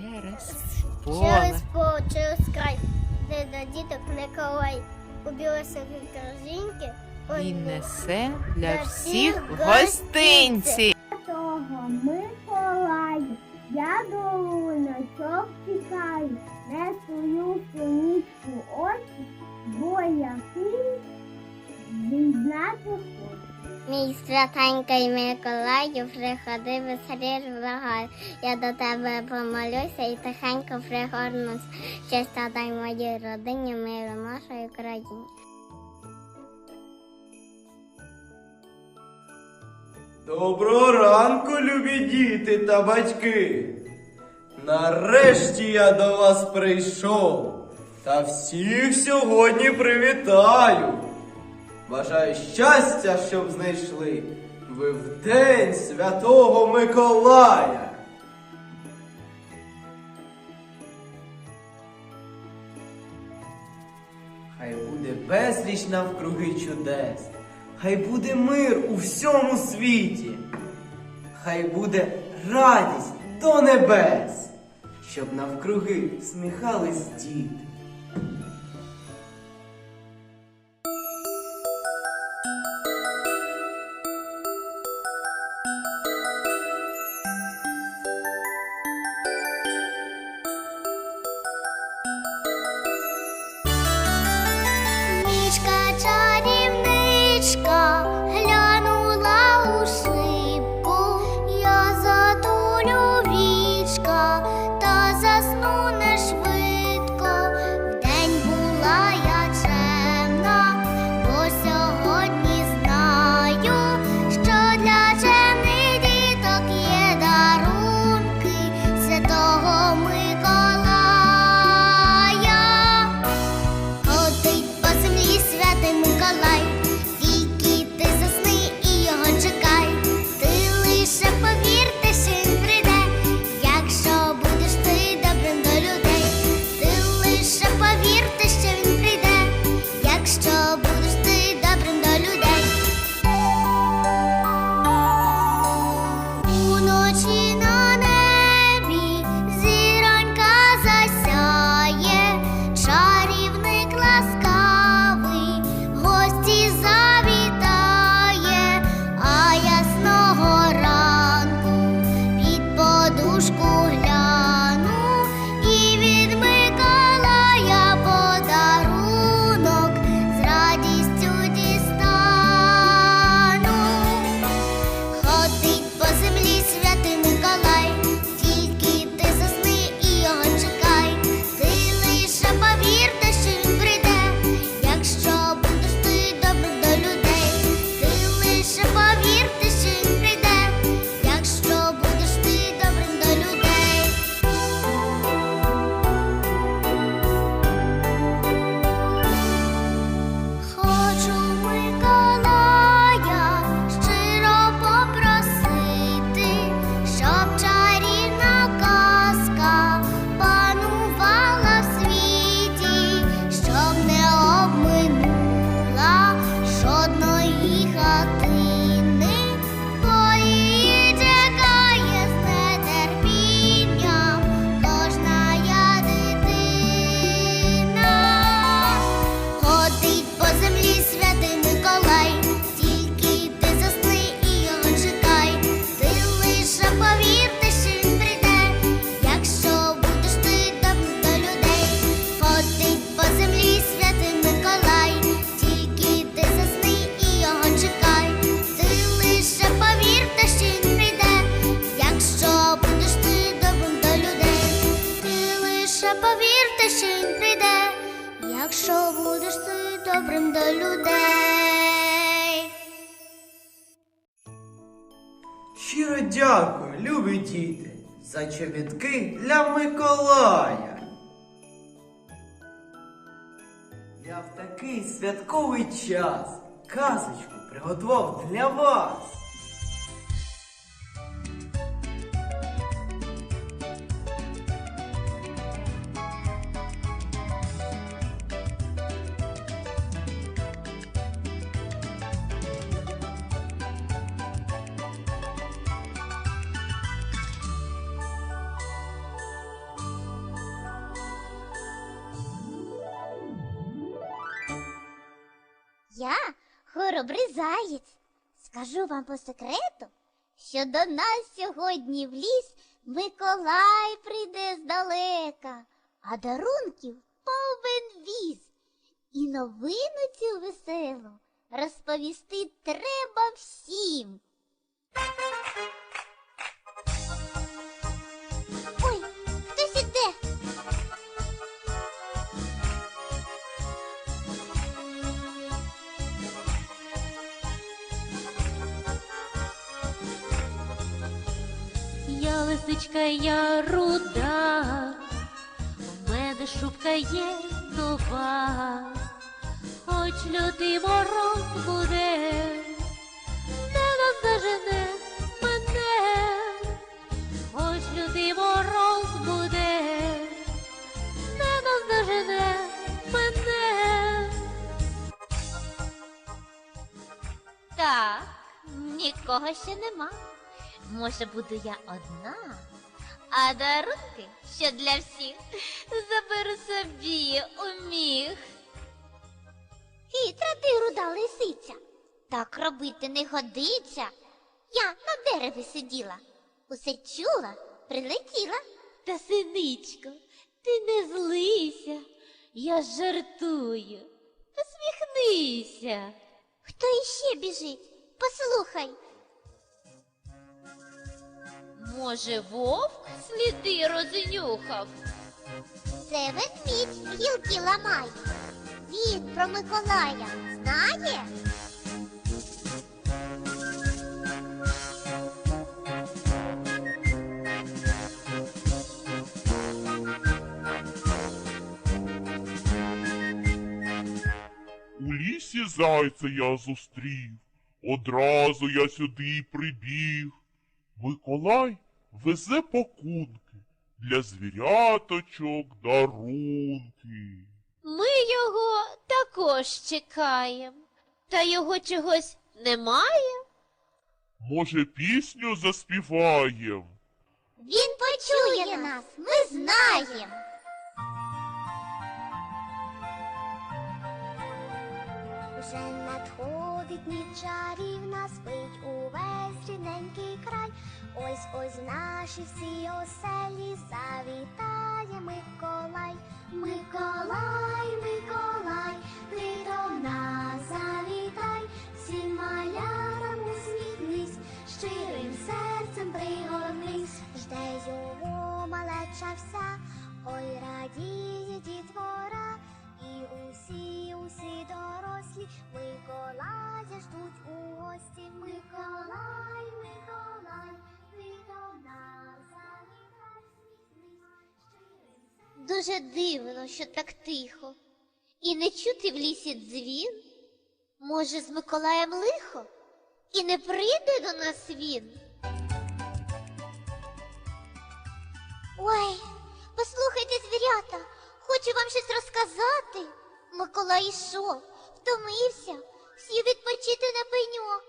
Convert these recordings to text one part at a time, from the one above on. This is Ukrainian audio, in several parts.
Через Через поле. поле, через край, де до діток Миколай у білосовій корзинки. Він несе для всіх гостинці. того Миколаю, я долуночок чекаю, не свою сонічку очі, бо який дізнати хочу. Мій святенький Миколаю, приходи веселіш благаю. Я до тебе помолюся і тихенько пригорнусь. Щастя дай моїй родині, миру нашої країні. Доброго ранку, любі діти та батьки. Нарешті я до вас прийшов та всіх сьогодні привітаю. Бажаю щастя, щоб знайшли ви в день Святого Миколая. Хай буде безліч навкруги чудес, хай буде мир у всьому світі, хай буде радість до небес, щоб навкруги сміхались діти. Щиро дякую, любі діти, за чобітки для Миколая. Я в такий святковий час казочку приготував для вас. Я хоробрий заєць. Скажу вам по секрету, що до нас сьогодні в ліс Миколай прийде здалека, а дарунків повен віз. І новину цю веселу розповісти треба всім. Лисичка, я руда, в мене шубка є нова, хоч лютий мороз буде, не наздожене мене, хоч лютий мороз буде, не наздожене мене. Так, нікого ще нема. Може, буду я одна, а дарунки, що для всіх, заберу собі у міг. Хитра ти, руда лисиця. Так робити не годиться. Я на дереві сиділа, усе чула, прилетіла. Та синичко, ти не злися, я жартую. Посміхнися. Хто іще біжить? Послухай. Може, вовк сліди рознюхав? Це ведмідь гілки ламає. Він про Миколая знає? У лісі зайця я зустрів, одразу я сюди прибіг. Миколай везе пакунки для звіряточок дарунки. Ми його також чекаємо. Та його чогось немає? Може, пісню заспіваєм? Він почує нас, ми знаємо. Вже надходить ніч чарівна, спить увесь рідненький край. Ось ось наші всі оселі завітає Миколай. Миколай, Дуже дивно, що так тихо. І не чути в лісі дзвін. Може, з Миколаєм лихо? І не прийде до нас він. Ой, послухайте, звірята, хочу вам щось розказати. Миколай ішов, втомився, сів відпочити на пеньок.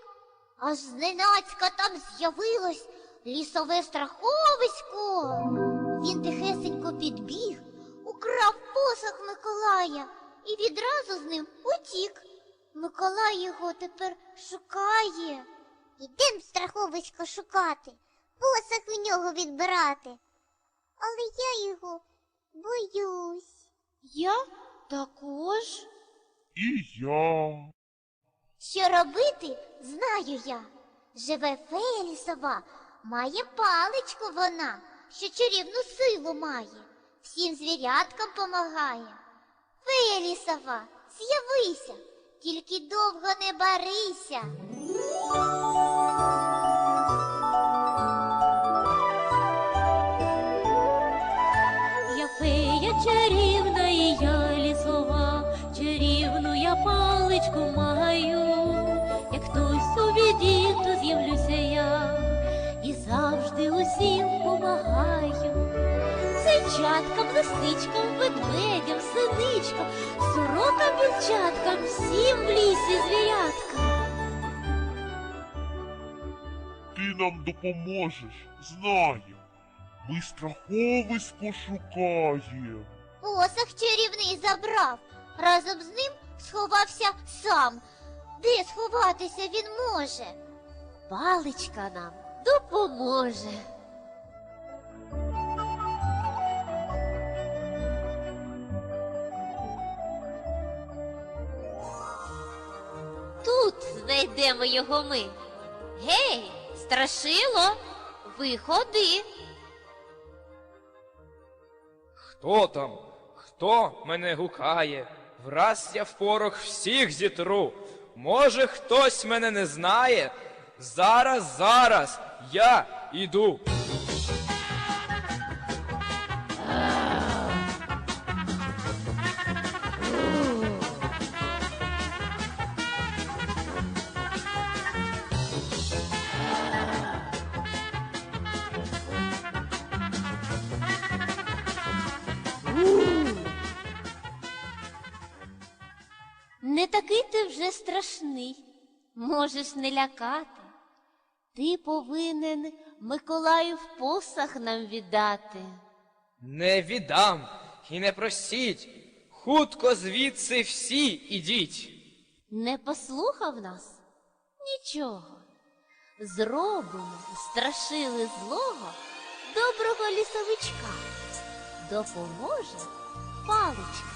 Аж зненацька там з'явилось лісове страховисько. Він тихесенько підбіг, украв посох Миколая і відразу з ним утік. Миколай його тепер шукає. Ідем страховисько шукати, посох у нього відбирати. Але я його боюсь. Я також. І я. Що робити, знаю я. Живе фея лісова, має паличку вона, що чарівну силу має, всім звіряткам помагає. Фея лісова, з'явися, тільки довго не барися. Я фея чарівна і я лісова, чарівну я паличку маю. Як хтось у біді, то з'явлюся я і завжди усім помагаю. Зайчаткам, лисичкам, ведмедям, синичкам, сорокам, білчаткам, всім в лісі звіряткам. Ти нам допоможеш, знаєм. Ми страховисько шукаєм. Посох чарівний забрав, разом з ним сховався сам. Де сховатися він може? Паличка нам допоможе. Знайдемо його ми. Гей, страшило, виходи. Хто там? Хто мене гукає? Враз я в порох всіх зітру. Може, хтось мене не знає? Зараз, зараз я іду. Можеш не лякати. Ти повинен Миколаю в посах нам віддати. Не віддам і не просіть. Хутко звідси всі ідіть. Не послухав нас? Нічого. Зробимо страшили злого доброго лісовичка. Допоможе паличка.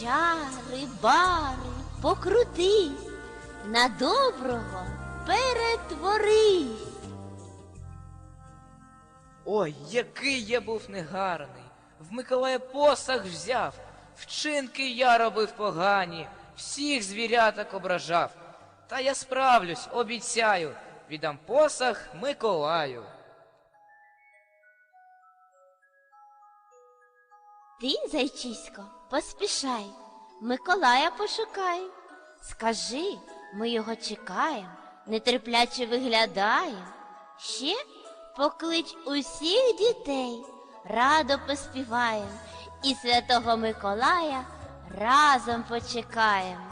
Чари, бари, покрутись, на доброго перетворись. Ой, який я був негарний. В Миколая посах взяв, вчинки я робив погані, всіх звіряток ображав. Та я справлюсь, обіцяю, віддам посах Миколаю. Ти, зайчисько, поспішай, Миколая пошукай. Скажи, ми його чекаємо, нетерпляче виглядаємо. Ще поклич усіх дітей, радо поспіваєм, і святого Миколая разом почекаєм.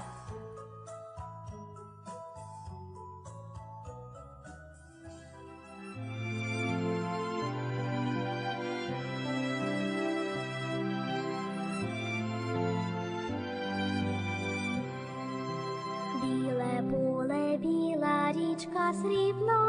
Срібно